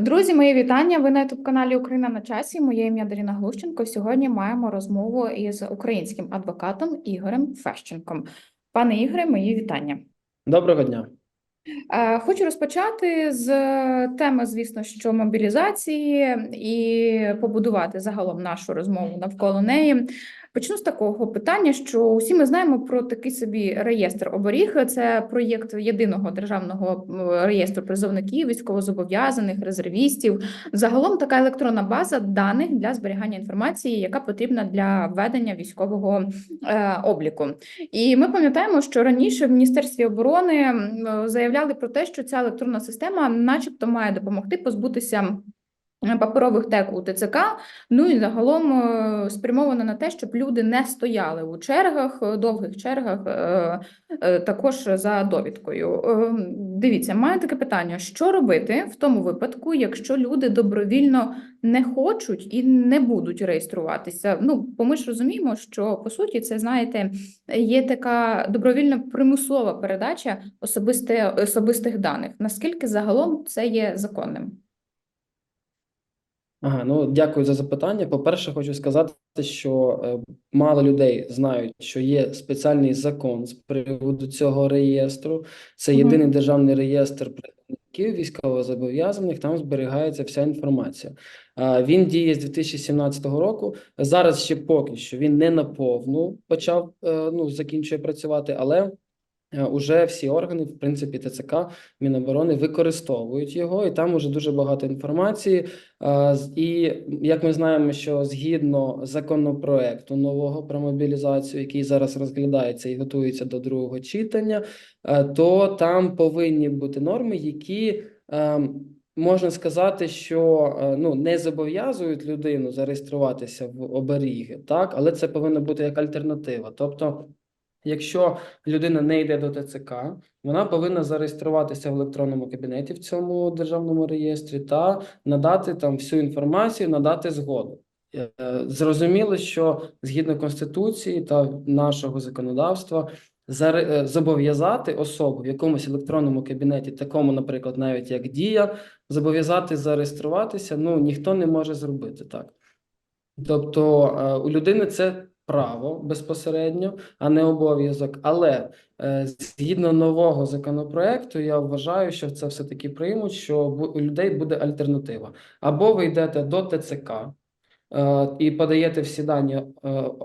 Друзі, мої вітання. Ви на youtube каналі Україна на часі. Моє ім'я Даріна Глущенко. Сьогодні маємо розмову із українським адвокатом Ігорем Фещенком. Пане Ігоре, мої вітання. Доброго дня. Е, Хочу розпочати з теми, звісно, що мобілізації і побудувати загалом нашу розмову навколо неї. Почну з такого питання, що усі ми знаємо про такий собі реєстр оберіг. Це проєкт єдиного державного реєстру призовників, військовозобов'язаних, резервістів. Загалом така електронна база даних для зберігання інформації, яка потрібна для ведення військового е, обліку. І ми пам'ятаємо, що раніше в Міністерстві оборони заявляли про те, що ця електронна система, начебто, має допомогти позбутися. Паперових тек у ТЦК, ну і загалом е, спрямовано на те, щоб люди не стояли у чергах, е, довгих чергах, е, також за довідкою. Дивіться, маю таке питання: що робити в тому випадку, якщо люди добровільно не хочуть і не будуть реєструватися? Ну, бо ми ж розуміємо, що по суті це знаєте, є така добровільна примусова передача особисте, особистих даних. Наскільки загалом це є законним? Ага, ну дякую за запитання. По-перше, хочу сказати, що е, мало людей знають, що є спеціальний закон з приводу цього реєстру. Це Мгм. єдиний державний реєстр призовників військовозобов'язаних. Там зберігається вся інформація. А, Він діє з 2017 року. Зараз ще поки що він не наповну почав, е, ну закінчує працювати, але. Е, Уже всі органи, в принципі, ТЦК, Міноборони використовують його, і там уже дуже багато інформації. І як ми знаємо, що згідно законопроекту нового про мобілізацію, який зараз розглядається і готується до другого читання, е, то там повинні бути норми, які ем, можна сказати, що е, ну не зобов'язують людину зареєструватися в оберіги, так, але це повинно бути як альтернатива. Тобто, якщо людина не йде до ТЦК, вона повинна зареєструватися в електронному кабінеті в цьому державному реєстрі та надати там всю інформацію, надати згоду. Е, Зрозуміло, що згідно Конституції та нашого законодавства е, зобов'язати особу в якомусь електронному кабінеті, такому, наприклад, навіть як Дія, зобов'язати зареєструватися, ну ніхто не може зробити так. Тобто е, у людини це право безпосередньо, а не обов'язок. Але е, згідно нового законопроекту, я вважаю, що це все-таки приймуть, що у людей буде альтернатива. Або ви йдете до ТЦК е, і подаєте всі дані, е,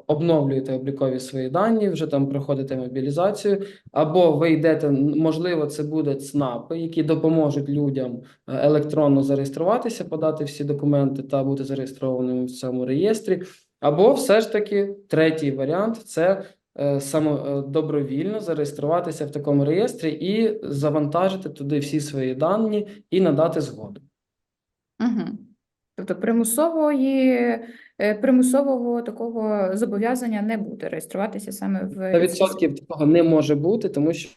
обновлюєте облікові свої дані, вже там проходите мобілізацію, або ви йдете, можливо, це буде ЦНАПи, які допоможуть людям електронно зареєструватися, подати всі документи та бути зареєстрованими в цьому реєстрі. Або все ж таки третій варіант це е, само е, добровільно зареєструватися в такому реєстрі і завантажити туди всі свої дані і надати згоду. Угу. Тобто примусової, е, примусового такого зобов'язання не буде реєструватися саме в 100% такого не може бути, тому що,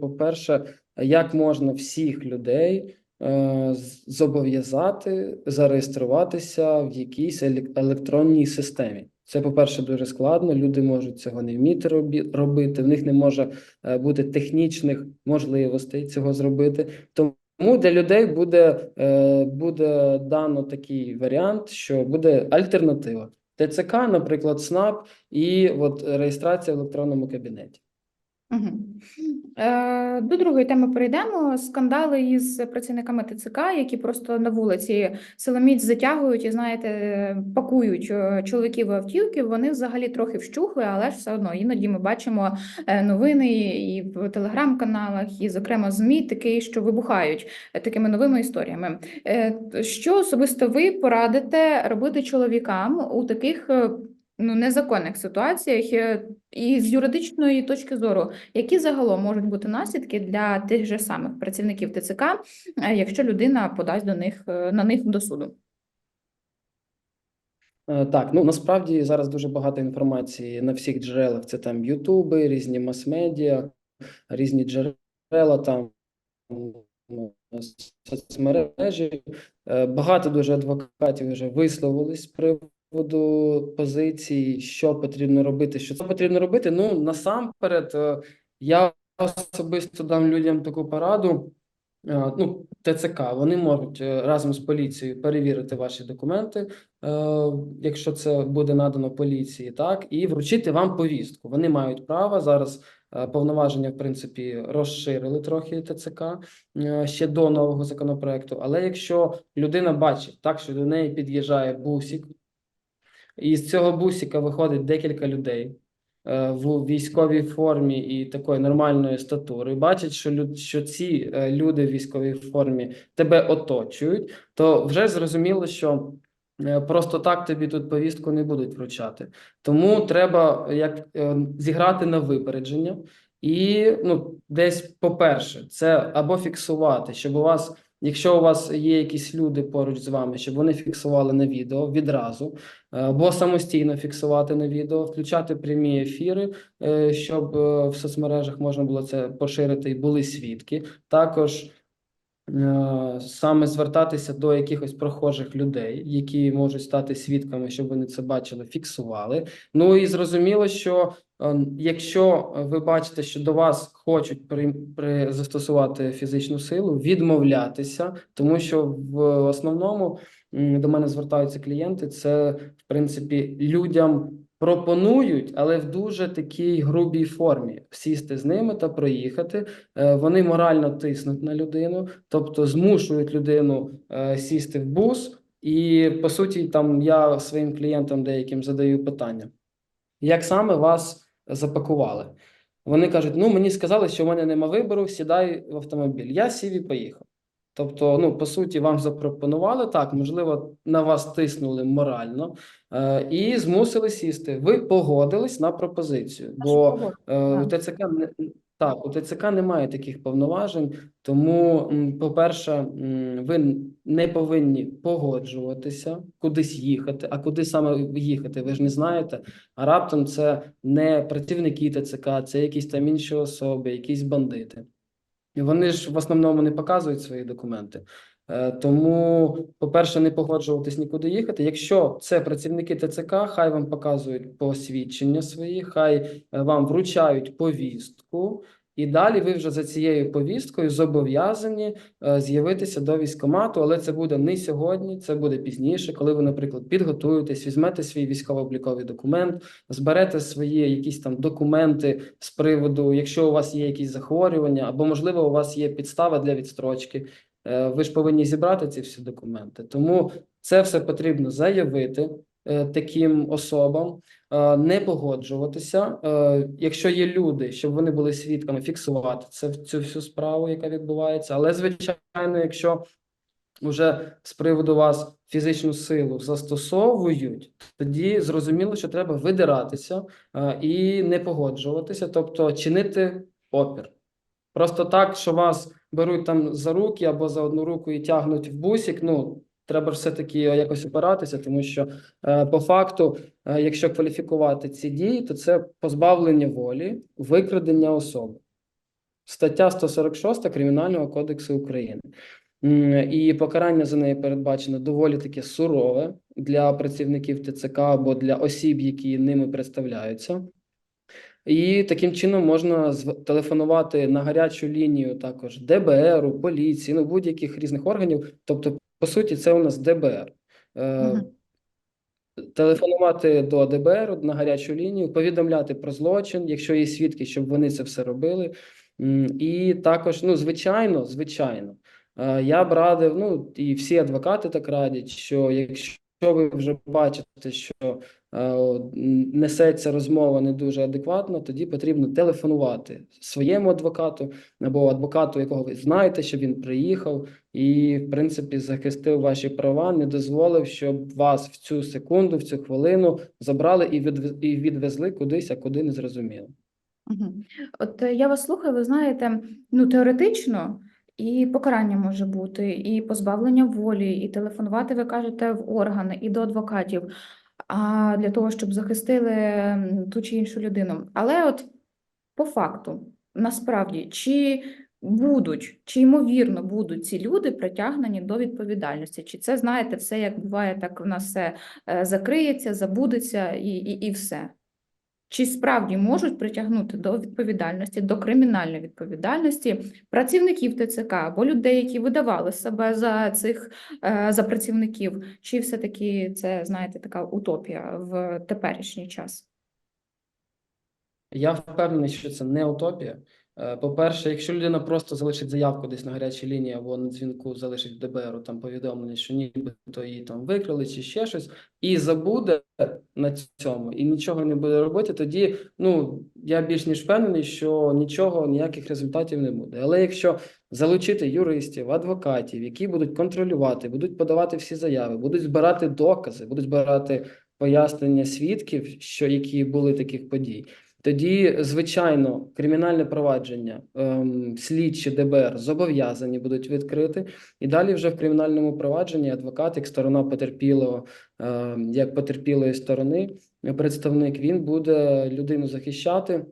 по-перше, як можна всіх людей зобов'язати зареєструватися в якійсь електронній системі? Це, по-перше, дуже складно. Люди можуть цього не вміти робити. В них не може е, бути технічних можливостей цього зробити. Тому для людей буде, е, буде дано такий варіант, що буде альтернатива. ТЦК, наприклад, СНАП і от реєстрація в електронному кабінеті. Угу. До другої теми перейдемо. Скандали із працівниками ТЦК, які просто на вулиці силоміць затягують і, знаєте, пакують е, чоловіків автівки. Вони взагалі трохи вщухли, але ж все одно іноді ми бачимо е, новини і в телеграм-каналах, і, зокрема, ЗМІ, такі, що вибухають такими новими історіями. Що особисто ви порадите робити чоловікам у таких ну, незаконних ситуаціях е, і з юридичної точки зору? Які загалом можуть бути наслідки для тих же самих працівників ТЦК, е, якщо людина подасть до них е, на них до суду? Так, ну насправді зараз дуже багато інформації на всіх джерелах. Це там Ютуби, різні мас-медіа, різні джерела там ну, соцмережі. Багато дуже адвокатів вже висловились з приводу позиції, що потрібно робити. Що це потрібно робити? Ну насамперед, е, я особисто дам людям таку пораду. е, ну, ТЦК, вони можуть е, разом з поліцією перевірити ваші документи, якщо це буде надано поліції, так, і вручити вам повістку. Вони мають право зараз. Повноваження, в принципі, розширили трохи ТЦК ще до нового законопроекту. Але якщо людина бачить так, що до неї під'їжджає бусик, і з цього бусика виходить декілька людей е, в військовій формі і такої нормальної статури, бачать, що, люд, що ці е, люди в військовій формі тебе оточують, то вже зрозуміло, що е, просто так тобі тут повістку не будуть вручати. Тому треба як зіграти на випередження. І ну, десь, по-перше, це або фіксувати, щоб у вас, якщо у вас є якісь люди поруч з вами, щоб вони фіксували на відео відразу, е, або самостійно фіксувати на відео, включати прямі ефіри, е, щоб е, в соцмережах можна було це поширити і були свідки. Також саме звертатися до якихось прохожих людей, які можуть стати свідками, щоб вони це бачили, фіксували. Ну і зрозуміло, що якщо ви бачите, що до вас хочуть при, при застосувати фізичну силу, відмовлятися, тому що в основному до мене звертаються клієнти, це в принципі людям. Пропонують, але в дуже такій грубій формі сісти з ними та проїхати. Е, Вони морально тиснуть на людину, тобто змушують людину е, сісти в бус. І по суті, там я своїм клієнтам деяким задаю питання: як саме вас запакували? Вони кажуть: ну мені сказали, що в мене нема вибору, сідай в автомобіль. Я сів і поїхав. Тобто, ну по суті, вам запропонували так, можливо, на вас тиснули морально е, і змусили сісти. Ви погодились на пропозицію, бо е, ТЦК не так, у ТЦК немає таких повноважень, тому, по-перше, ви не повинні погоджуватися кудись їхати. А куди саме їхати, ви ж не знаєте. А раптом це не працівники ТЦК, це якісь там інші особи, якісь бандити. Вони ж в основному не показують свої документи. Е, Тому, по-перше, не погоджуватись нікуди їхати. Якщо це працівники ТЦК, хай вам показують посвідчення свої, хай е, вам вручають повістку, і далі ви вже за цією повісткою зобов'язані е, з'явитися до військкомату, але це буде не сьогодні, це буде пізніше, коли ви, наприклад, підготуєтесь, візьмете свій військово-обліковий документ, зберете свої якісь там документи з приводу, якщо у вас є якісь захворювання, або можливо у вас є підстава для відстрочки. Е, Ви ж повинні зібрати ці всі документи. Тому це все потрібно заявити е, таким особам, е, не погоджуватися. Якщо є люди, щоб вони були свідками, фіксувати це цю всю справу, яка відбувається. Але звичайно, якщо вже з приводу вас фізичну силу застосовують, тоді зрозуміло, що треба видиратися і не погоджуватися, тобто чинити опір. Просто так, що вас беруть там за руки або за одну руку і тягнуть в бусик, ну треба ж все-таки якось опиратися, тому що е, по факту, е, якщо кваліфікувати ці дії, то це позбавлення волі, викрадення особи. Стаття 146 Кримінального кодексу України. І покарання за неї передбачено доволі таке сурове для працівників ТЦК або для осіб, які ними представляються. І таким чином можна телефонувати на гарячу лінію також ДБР, поліції, ну будь-яких різних органів. Тобто, по суті, це у нас ДБР. Е, Телефонувати до ДБР на гарячу лінію, повідомляти про злочин, якщо є свідки, щоб вони це все робили. І також, ну, звичайно, звичайно, е, я б радив, ну і всі адвокати так радять, що якщо ви вже бачите, що несеться розмова не дуже адекватно, тоді потрібно телефонувати своєму адвокату або адвокату, якого ви знаєте, щоб він приїхав і, в принципі, захистив ваші права, не дозволив, щоб вас в цю секунду, в цю хвилину забрали і відвезли кудись, а куди не зрозуміло. От е, я вас слухаю, ви знаєте, ну теоретично і покарання може бути, і позбавлення волі, і телефонувати, ви кажете, в органи, і до адвокатів, а для того, щоб захистили ту чи іншу людину. Але от по факту, насправді, чи будуть, чи ймовірно будуть ці люди притягнені до відповідальності? Чи це, знаєте, все як буває, так у нас все е, закриється, забудеться і, і, і все? Чи справді можуть притягнути до відповідальності, до кримінальної відповідальності працівників ТЦК або людей, які видавали себе за цих е, за працівників? Чи все-таки це, знаєте, така утопія в теперішній час? Я впевнений, що це не утопія. Е, По-перше, якщо людина просто залишить заявку десь на гарячій лінії або на дзвінку залишить ДБР там повідомлення, що нібито її там викрали чи ще щось, і забуде на цьому, і нічого не буде робити, тоді ну я більш ніж впевнений, що нічого, ніяких результатів не буде. Але якщо залучити юристів, адвокатів, які будуть контролювати, будуть подавати всі заяви, будуть збирати докази, будуть збирати пояснення свідків, що які були таких подій. Тоді, звичайно, кримінальне провадження, ем, слідчі ДБР зобов'язані будуть відкрити, і далі вже в кримінальному провадженні адвокат, як сторона потерпілого, ем, як потерпілої сторони, представник, він буде людину захищати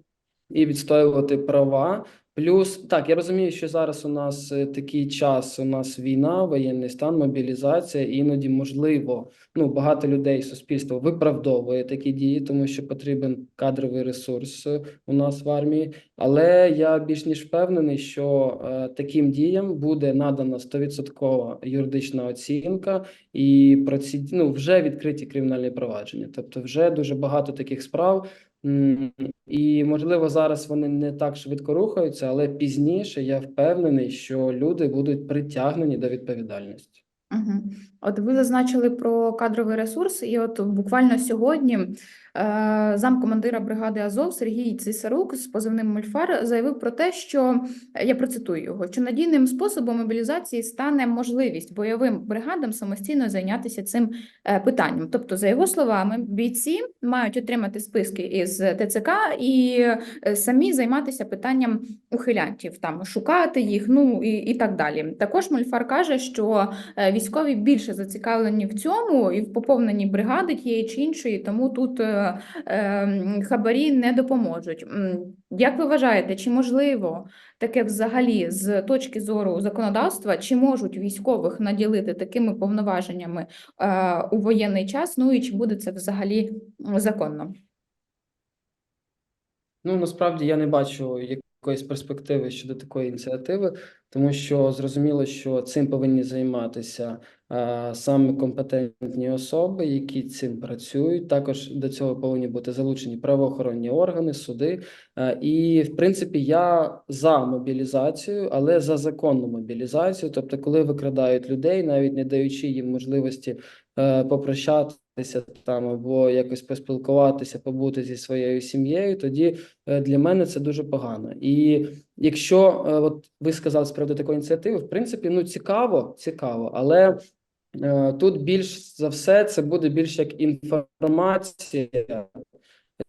і відстоювати права. Плюс так, я розумію, що зараз у нас е, такий час, у нас війна, воєнний стан, мобілізація, іноді можливо, ну багато людей суспільство виправдовує такі дії, тому що потрібен кадровий ресурс е, у нас в армії. Але я більш ніж впевнений, що е, таким діям буде надана 100% юридична оцінка, і про ці ну, вже відкриті кримінальні провадження. Тобто, вже дуже багато таких справ. І можливо зараз вони не так швидко рухаються, але пізніше я впевнений, що люди будуть притягнені до відповідальності. Угу. От ви зазначили про кадровий ресурс, і от буквально сьогодні е, замкомандира бригади Азов Сергій Цисарук з позивним Мольфар заявив про те, що е, я процитую його, що надійним способом мобілізації стане можливість бойовим бригадам самостійно зайнятися цим е, питанням. Тобто, за його словами, бійці мають отримати списки із ТЦК і е, самі займатися питанням ухилянтів, там шукати їх, ну і, і так далі. Також Мольфар каже, що військові більше зацікавлені в цьому і в поповненні бригади тієї чи іншої, тому тут е, е, хабарі не допоможуть. Як ви вважаєте, чи можливо таке взагалі з точки зору законодавства, чи можуть військових наділити такими повноваженнями е, у воєнний час? Ну і чи буде це взагалі законно? Ну насправді я не бачу якоїсь перспективи щодо такої ініціативи, тому що зрозуміло, що цим повинні займатися саме компетентні особи, які цим працюють. Також до цього повинні бути залучені правоохоронні органи, суди. І в принципі я за мобілізацію, але за законну мобілізацію. Тобто, коли викрадають людей, навіть не даючи їм можливості е, попрощатися там або якось поспілкуватися, побути зі своєю сім'єю, тоді е, для мене це дуже погано. І якщо е, от ви сказали з приводу такої ініціативи, в принципі, ну цікаво, цікаво, але тут більш за все це буде більш як інформація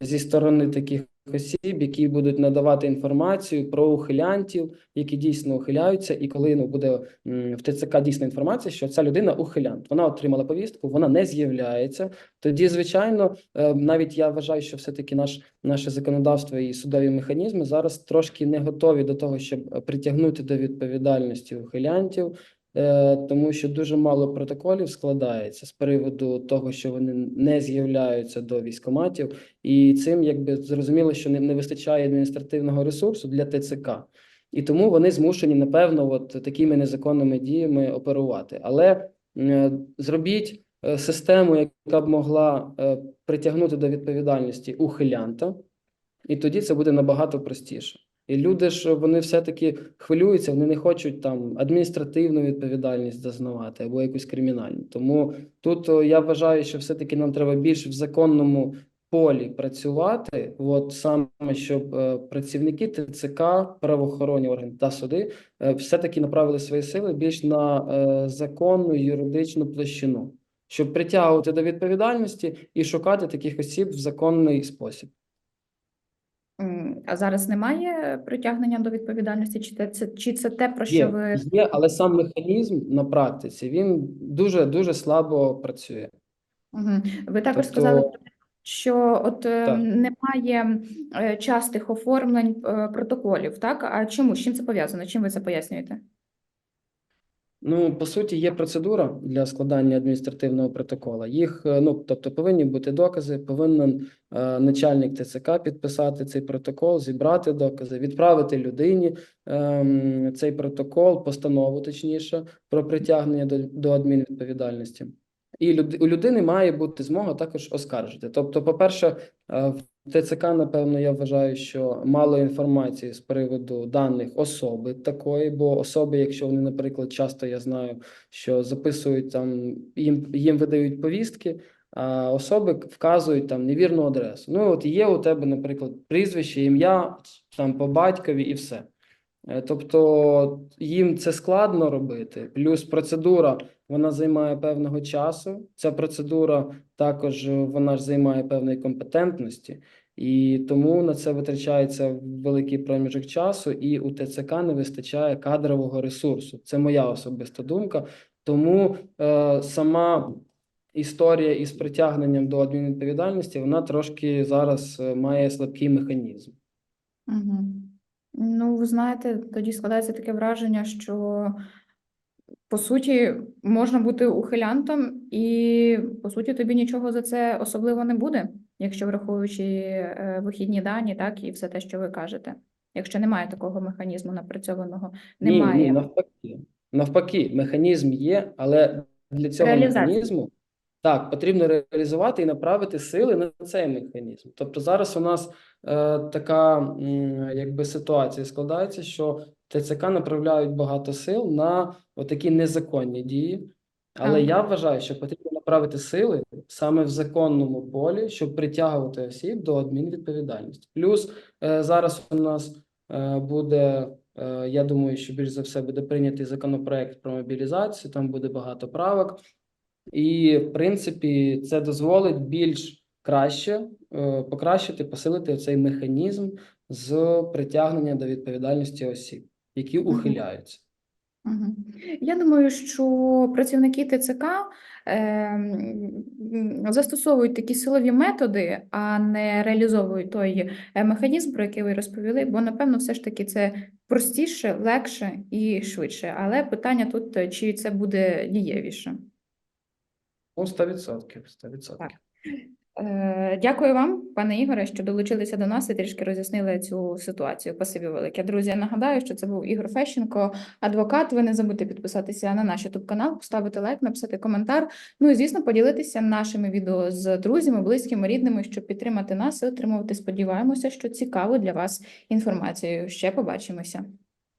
зі сторони таких осіб, які будуть надавати інформацію про ухилянтів, які дійсно ухиляються, і коли ну буде в ТЦК дійсна інформація, що ця людина ухилянт, вона отримала повістку, вона не з'являється. Тоді, звичайно, е, навіть я вважаю, що все-таки наш наше законодавство і судові механізми зараз трошки не готові до того, щоб е, притягнути до відповідальності ухилянтів. Е, Тому що дуже мало протоколів складається з приводу того, що вони не з'являються до військкоматів, і цим якби зрозуміло, що не, вистачає адміністративного ресурсу для ТЦК, і тому вони змушені, напевно, от такими незаконними діями оперувати. Але е, зробіть е, систему, яка б могла притягнути до відповідальності ухилянта, і тоді це буде набагато простіше. І люди ж вони все-таки хвилюються, вони не хочуть там адміністративну відповідальність зазнавати або якусь кримінальну. Тому тут я вважаю, що все-таки нам треба більш в законному полі працювати, от саме щоб е, працівники ТЦК, правоохоронні органи та суди е, все-таки направили свої сили більш на е, законну юридичну площину, щоб притягувати до відповідальності і шукати таких осіб в законний спосіб. А зараз немає притягнення до відповідальності, чи це, чи це те, про що Є, ви є, але сам механізм на практиці він дуже дуже слабо працює. Угу. Ви також Тобто- сказали, що от е, Так. немає е, частих оформлень е, протоколів, так? А чому? З чим це пов'язано? Чим ви це пояснюєте? Ну, по суті, є процедура для складання адміністративного протокола. Їх, е, ну, тобто, повинні бути докази, повинен е, начальник ТЦК підписати цей протокол, зібрати докази, відправити людині ем, цей протокол, постанову точніше, про притягнення до, до адмінвідповідальності. І люд, у людини має бути змога також оскаржити. Тобто, по-перше, е, в ТЦК, напевно, я вважаю, що мало інформації з приводу даних особи такої, бо особи, якщо вони, наприклад, часто я знаю, що записують там, їм, їм видають повістки, а особи вказують там невірну адресу. Ну, от є у тебе, наприклад, прізвище, ім'я там по батькові і все. Е, Тобто їм це складно робити. Плюс процедура вона займає певного часу. Ця процедура також е, вона ж займає певної компетентності, і тому на це витрачається великий проміжок часу, і у ТЦК не вистачає кадрового ресурсу. Це моя особиста думка. Тому е, сама історія із притягненням до адмінвідповідальності вона трошки зараз е, має слабкий механізм. Угу. Ну, ви знаєте, тоді складається таке враження, що по суті можна бути ухилянтом, і по суті тобі нічого за це особливо не буде, якщо враховуючи е, вихідні дані, так і все те, що ви кажете. Якщо немає такого механізму напрацьованого, немає. Ні, ні, навпаки. Навпаки, механізм є, але для цього Реалізація. механізму так, потрібно реалізувати і направити сили на цей механізм. Тобто зараз у нас е, така м, якби ситуація складається, що ТЦК направляють багато сил на отакі незаконні дії. Але Так. я вважаю, що потрібно направити сили саме в законному полі, щоб притягувати осіб до адмінвідповідальності. Плюс е, зараз у нас е, буде, е, я думаю, що більш за все буде прийнятий законопроект про мобілізацію, там буде багато правок. І, в принципі, це дозволить більш краще е, покращити, посилити цей механізм з притягнення до відповідальності осіб, які ухиляються. Я думаю, що працівники ТЦК ем, застосовують такі силові методи, а не реалізовують той е, механізм, про який ви розповіли, бо напевно все ж таки це простіше, легше і швидше. Але питання тут, е, чи це буде дієвіше. Ну, 100%, 100%. Так. Е, Дякую вам, пане Ігоре, що долучилися до нас і трішки роз'яснили цю ситуацію. Спасибі велике. Друзі, я нагадаю, що це був Ігор Фещенко, адвокат. Ви не забудьте підписатися на наш YouTube канал, поставити лайк, написати коментар. Ну і звісно, поділитися нашими відео з друзями, близькими, рідними, щоб підтримати нас і отримувати. Сподіваємося, що цікаву для вас інформацію. Ще побачимося.